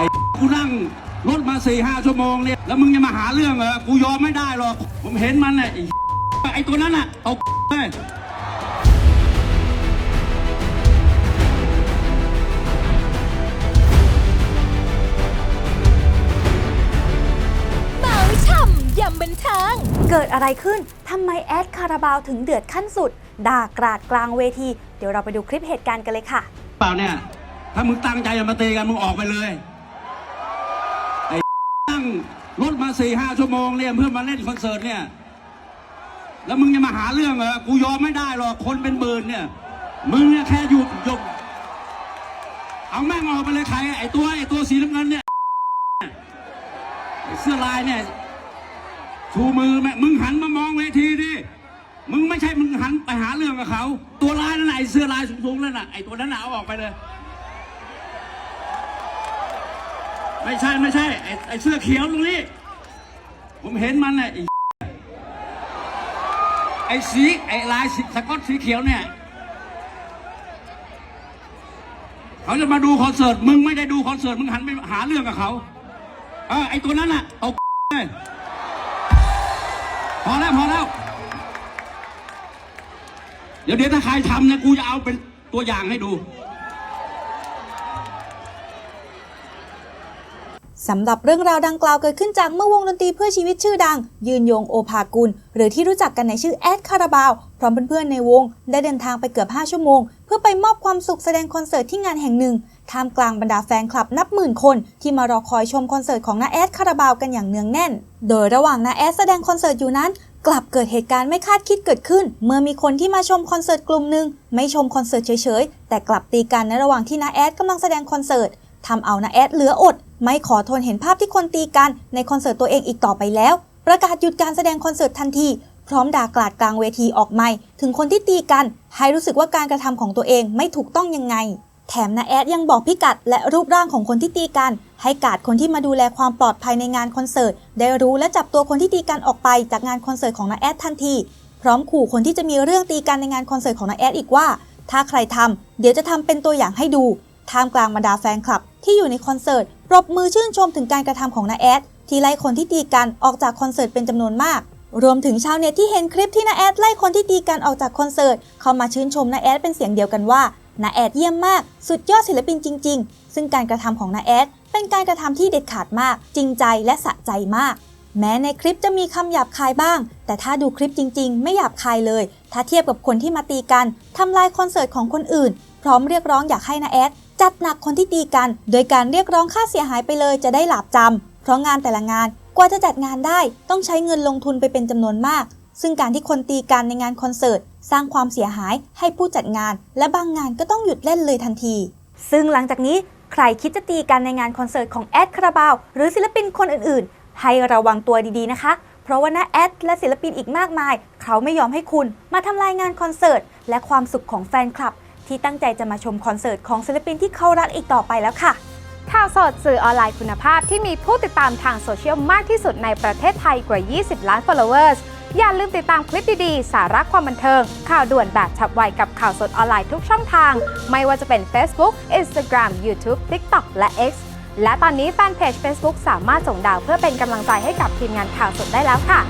อ้กูนั่งรถมาสี่ห้าชั่วโมงเนี่ยแล้วมึงจะมาหาเรื่องเหรอกูยอมไม่ได้หรอก ผมเห็นมันน่ะไอ้ไอ้ตัวนั้นน่ะเอาไปเมาช่ำยำบันเทิงเกิดอะไรขึ้นทำไมแอดคาราบาวถึงเดือดขั้นสุด ด่ากราดกลางเวที เดี๋ยวเราไปดูคลิปเหตุการณ์กันเลยค่ะ เปล่าเนี่ย ถ้ามึงตั้งใจจะมาตีกันมึงออกไปเลยไอ้นั่ง รถมาสี่ห้าชั่วโมงเนี่ยเพื่อมาเล่นคอนเสิร์ตเนี่ย แล้วมึงจะมาหาเรื่องเหรอกูยอมไม่ได้หรอกคนเป็นหมื่นเนี่ย มึงเนี่ยแค่อยู่หยกเอาแม่งออกไปเลยใครไอ้ตัวไอ้ตัวสีน้ำเงินเนี่ยเสื้อลายเนี่ยชูมือแม่มึงหันมามองเวทีดิมึงไม่ใช่มึงหันไปหาเรื่องกับเขา ตัวลายนั่นน่ะไอ้เสื้อลายสูงๆนั่นน่ะไอ้ตัวนั้นน่ะเอาออกไปเลย ไม่ใช่ไม่ใช่ไอ้ไอ้เสื้อเขียวตรงนี้ผมเห็นมันน่ะไอ้ไอ้สีไอ้ลายสีสก๊อตสีเขียวเนี่ยเขาจะมาดูคอนเสิร์ตมึงไม่ได้ดูคอนเสิร์ตมึงหันไปหาเรื่องกับเขาเออไอ้ตัวนั้นน่ะเอาเลยพอแล้วพอแล้ว เดี๋ยวเดี๋ยวถ้าใครทำเนี่ยกูจะเอาเป็นตัวอย่างให้ดู สำหรับเรื่องราวดังกล่าวเกิดขึ้นจากเมื่อวงดนตรีเพื่อชีวิตชื่อดัง ยืนยงโอภากุล หรือที่รู้จักกันในชื่อแอดคาราบาว พร้อมเพื่อนๆในวง ได้เดินทางไปเกือบ 5 ชั่วโมง เพื่อไปมอบความสุขแสดงคอนเสิร์ตที่งานแห่งหนึ่งท่ามกลางบรรดาแฟนคลับนับหมื่นคน ที่มารอคอยชมคอนเสิร์ตของน้าแอดคาราบาวกันอย่างเนืองแน่น โดยระหว่างน้าแอดแสดงคอนเสิร์ตอยู่นั้น กลับเกิดเหตุการณ์ไม่คาดคิดเกิดขึ้น เมื่อมีคนที่มาชมคอนเสิร์ตกลุ่มหนึ่งไม่ชมคอนเสิร์ตเฉยๆแต่กลับตีกันในระหว่างที่น้าแอดกำลังแสดงคอนเสิร์ตทำเอานาแอดเหลืออด ไม่ขอทนเห็นภาพที่คนตีกันในคอนเสิร์ตตัวเองอีกต่อไปแล้ว ประกาศหยุดการแสดงคอนเสิร์ตทันที พร้อมด่ากลาดกลางเวทีออกไม่ถึงคนที่ตีกัน ให้รู้สึกว่าการกระทำของตัวเองไม่ถูกต้องยังไง แถมนาแอดยังบอกพิกัดและรูปร่างของคนที่ตีกัน ให้กาดคนที่มาดูแลความปลอดภัยในงานคอนเสิร์ตได้รู้และจับตัวคนที่ตีกันออกไปจากงานคอนเสิร์ตของนาแอดทันที พร้อมขู่คนที่จะมีเรื่องตีกันในงานคอนเสิร์ตของนาแอดอีกว่า ถ้าใครทำเดี๋ยวจะทำเป็นตัวอย่างให้ดู ท่ามกลางบรรดาแฟนคลับ ที่อยู่ในคอนเสิร์ตปรบมือชื่นชมถึงการกระทำของนาแอด ที่ไล่คนที่ตีกันออกจากคอนเสิร์ตเป็นจำนวนมาก รวมถึงชาวเน็ตที่เห็นคลิปที่นาแอดไล่คนที่ตีกันออกจากคอนเสิร์ตเข้ามาชื่นชมนาแอดเป็นเสียงเดียวกันว่านาแอดเยี่ยมมาก สุดยอดศิลปินจริง ๆ ซึ่งการกระทำของนาแอดเป็นการกระทำที่เด็ดขาดมาก จริงใจและสะใจมาก แม้ในคลิปจะมีคำหยาบคายบ้าง แต่ถ้าดูคลิปจริง ๆ ไม่หยาบคายเลย ถ้าเทียบกับคนที่มาตีกันทำลายคอนเสิร์ตของคนอื่น พร้อมเรียกร้องอยากให้นาแอดจัดหนักคนที่ตีกัน โดยการเรียกร้องค่าเสียหายไปเลยจะได้หลาบจำเพราะงานแต่ละงานกว่าจะจัดงานได้ต้องใช้เงินลงทุนไปเป็นจำนวนมาก ซึ่งการที่คนตีกันในงานคอนเสิร์ตสร้างความเสียหายให้ผู้จัดงาน และบางงานก็ต้องหยุดเล่นเลยทันที ซึ่งหลังจากนี้ใครคิดจะตีกันในงานคอนเสิร์ตของแอดคาราบาวหรือศิลปินคนอื่นๆ ให้ระวังตัวดีๆนะคะ เพราะว่าน้าแอดและศิลปินอีกมากมาย เขาไม่ยอมให้คุณมาทำลายงานคอนเสิร์ตและความสุขของแฟนคลับ ที่ตั้งใจจะมาชมคอนเสิร์ตของศิลปินที่เขารักอีกต่อไปแล้วค่ะ ข่าวสดสื่อออนไลน์คุณภาพที่มีผู้ติดตามทางโซเชียลมากที่สุดในประเทศไทยกว่า 20 ล้าน followers อย่าลืมติดตามคลิปดีๆ สาระความบันเทิง ข่าวด่วนแบบฉับไวกับข่าวสดออนไลน์ทุกช่องทาง ไม่ว่าจะเป็น Facebook Instagram YouTube TikTok และ X และตอนนี้แฟนเพจ Facebook สามารถส่งดาวเพื่อเป็นกำลังใจให้กับทีมงานข่าวสดได้แล้วค่ะ